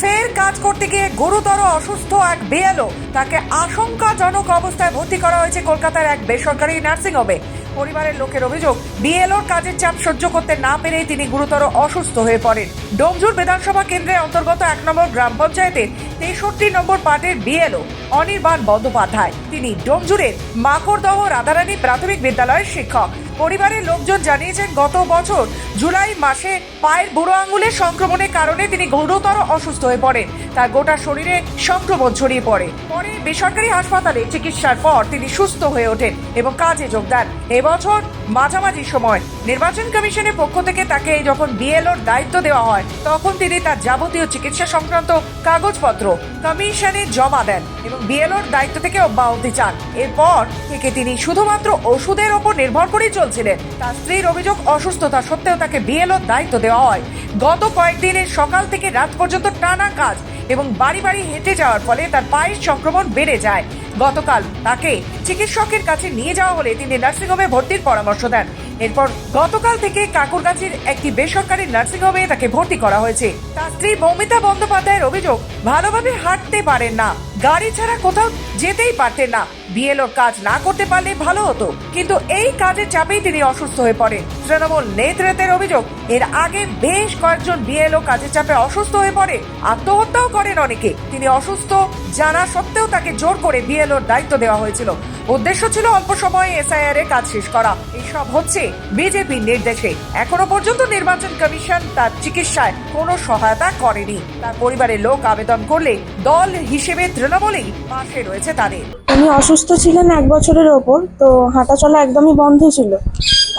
ফের কাজ করতে গিয়ে গুরুতর অসুস্থ এক বিএলও তাকে আশঙ্কাজনক অবস্থায় ভর্তি করা হয়েছে কলকাতার এক বেসরকারি নার্সিং নার্সিংহোমে পরিবারের লোকের অভিযোগ বিএলওর কাজের চাপ সহ্য করতে না পেরেই তিনি গুরুতর অসুস্থ হয়ে পড়েন। ডোমজুর বিধানসভা কেন্দ্রের অন্তর্গত এক নম্বর গ্রাম পঞ্চায়েতের তেষট্টি নম্বর পার্টের বিএলও অনির্বাণ বন্দ্যোপাধ্যায়। তিনি ডোমজুরের মাকড়দহ রাধারানী প্রাথমিক বিদ্যালয়ের শিক্ষক। পরিবারের লোকজন জানিয়েছেন, গত বছর জুলাই মাসে পায়ের বুড়ো আঙুলের সংক্রমণের কারণে তিনি গুরুতর অসুস্থ হয়ে পড়েন। তার গোটা শরীরে সংক্রমণ ছড়িয়ে পড়ে। পরে বেসরকারি হাসপাতালে চিকিৎসার পর তিনি সুস্থ হয়ে ওঠেন এবং কাজে যোগ দেন। এবছর মাঝামাঝি সময় নির্বাচন কমিশনের পক্ষ থেকে তাকে যখন বিএলওর দায়িত্ব দেওয়া হয়, তখন তিনি তার যাবতীয় চিকিৎসা সংক্রান্ত কাগজপত্র কমিশনে জমা দেন এবং বিএলওর দায়িত্ব থেকে অব্যাহতি চান। এরপর থেকে তিনি শুধুমাত্র ওষুধের ওপর নির্ভর করেই চলছিলেন তার স্ত্রীর অভিযোগ অসুস্থতা সত্ত্বেও তাকে বিএলও দায়িত্ব দেওয়া হয়। গত কয়েকদিনের সকাল থেকে রাত পর্যন্ত টানা কাজ এবং বাড়ি বাড়ি হেঁটে যাওয়ার ফলে তার পায়ের সংক্রমণ বেড়ে যায়। গতকাল তাকে চিকিৎসকের কাছে নিয়ে যাওয়া হলে তিনি নার্সিংহোমে ভর্তির পরামর্শ দেন। এরপর গতকাল থেকে কাকুরগাছির একটি বেসরকারি নার্সিংহোমে তাকে ভর্তি করা হয়েছে। তার স্ত্রী মৌমিতা বন্দ্যোপাধ্যায়ের অভিযোগ, ভালোভাবে হাঁটতে পারেন না। গাড়ি ছাড়া কোথাও যেতেই পারতেন না। বিএলওর কাজ না করতে পারলে ভালো হতো। কিন্তু এই কাজের চাপেই তিনি অসুস্থ হয়ে পড়েন। তৃণমূল নেতৃত্বের অভিযোগ, এর আগে বেশ কয়েকজন বিএলও কাজের চাপে অসুস্থ হয়ে পড়ে। আত্মহত্যাও করেন অনেকে। তিনি অসুস্থ জানা সত্ত্বেও তাকে জোর করে বিএলওর দায়িত্ব দেওয়া হয়েছিল। উদ্দেশ্য ছিল অল্প সময়ে এসআইআর এর কাজ শেষ করা। এইসব হচ্ছে বিজেপির নির্দেশে এখনও পর্যন্ত নির্বাচন কমিশন তার চিকিৎসায় কোনো সহায়তা করেনি। তার পরিবারের লোক আবেদন করলে দল হিসেবে তৃণমূলেই পাশে রয়েছে তাদের। উনি অসুস্থ ছিলেন এক বছরের ওপর, তো হাঁটা চলা একদমই বন্ধ ছিল।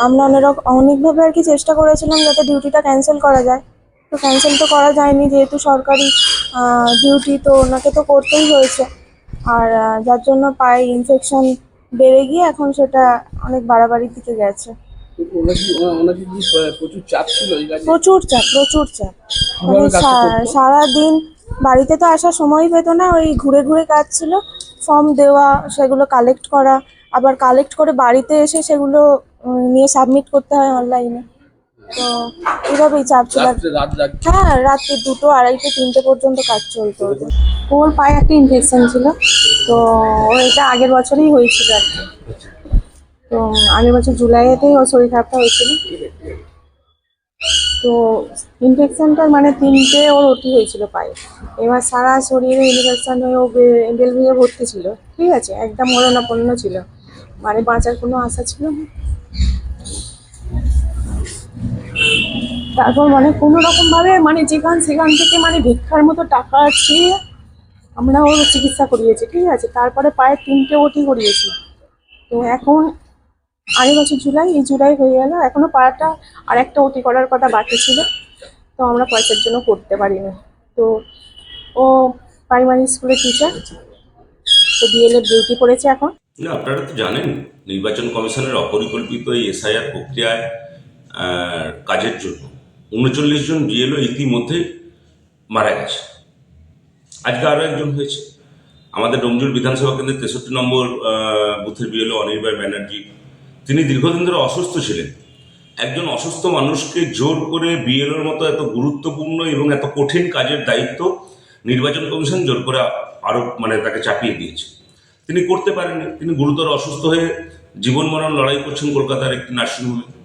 আমরা অনেক অনেকভাবে আর কি চেষ্টা করেছিলাম যাতে ডিউটিটা ক্যান্সেল করা যায়। তো ক্যান্সেল তো করা যায়নি, যেহেতু সরকারি ডিউটি, তো ওনাকে তো করতেই হয়েছে। আর যার জন্য পায়ে ইনফেকশন বেড়ে গিয়ে এখন সেটা অনেক বাড়াবাড়ির দিকে গেছে। প্রচুর চাপ প্রচুর চাপ মানে সারাদিন বাড়িতে তো আসার সময় পেত না ওই ঘুরে ঘুরে কাজ ছিল। ফর্ম দেওয়া সেগুলো কালেক্ট করা আবার কালেক্ট করে বাড়িতে এসে সেগুলো নিয়ে সাবমিট করতে হয় অনলাইনে তো এইভাবেই চাপ ছিল। হ্যাঁ রাত্রি দুটো আড়াইটে তিনটে পর্যন্ত কাজ চলতো। ওর পায়ে একটা ইনফেকশন ছিল তো ও এটা আগের বছরই হয়েছিল আর কি। তো আগের বছর জুলাইতেই ওর শরীর খারাপটা হয়েছিল। তো ইনফেকশনটা মানে তিনটে ওর ওটি হয়েছিল পায়ে। এবার সারা শরীরে ইনফেকশন হয়ে ও বেলভিয়ে ভর্তি ছিল। ঠিক আছে, একদম মরণাপন্ন ছিল। মানে বাঁচার কোনো আশা ছিল না। তারপর মানে কোনো রকম ভাবে মানে যেখান সেখান থেকে মানে ভিক্ষার মতো টাকা আছে আমরা ওর চিকিৎসা করিয়েছি। ঠিক আছে, তারপরে পায়ে তিনটে ওটি করিয়েছি। তো এখন আগের বছর জুলাই, এই জুলাই হয়ে গেল। এখনও পাড়াটা আর একটা ওটি করার কথা বাকি ছিল। তো আমরা পয়সার জন্য করতে পারিনি। তো ও প্রাইমারি স্কুলের টিচার তো বিএলএ ডিউটি পড়েছে এখন। না, আপনারা তো জানেন, নির্বাচন কমিশনের অপরিকল্পিত এই এসআইআর প্রক্রিয়ায় কাজের জন্য উনচল্লিশ জন বিএলও ইতিমধ্যে মারা গেছে। আজকে আরও একজন হয়েছে। আমাদের ডোমজুর বিধানসভা কেন্দ্রের তেষট্টি নম্বর বুথের বিএলও অনির্বাণ ব্যানার্জি তিনি দীর্ঘদিন ধরে অসুস্থ ছিলেন। একজন অসুস্থ মানুষকে জোর করে বিএলওর মতো এত গুরুত্বপূর্ণ এবং এত কঠিন কাজের দায়িত্ব নির্বাচন কমিশন জোর করে আরও মানে তাকে চাপিয়ে দিয়েছে। তিনি করতে পারেননি। তিনি গুরুতর অসুস্থ হয়ে জীবন মরণ লড়াই করছেন কলকাতার একটি নার্সিংহোমে।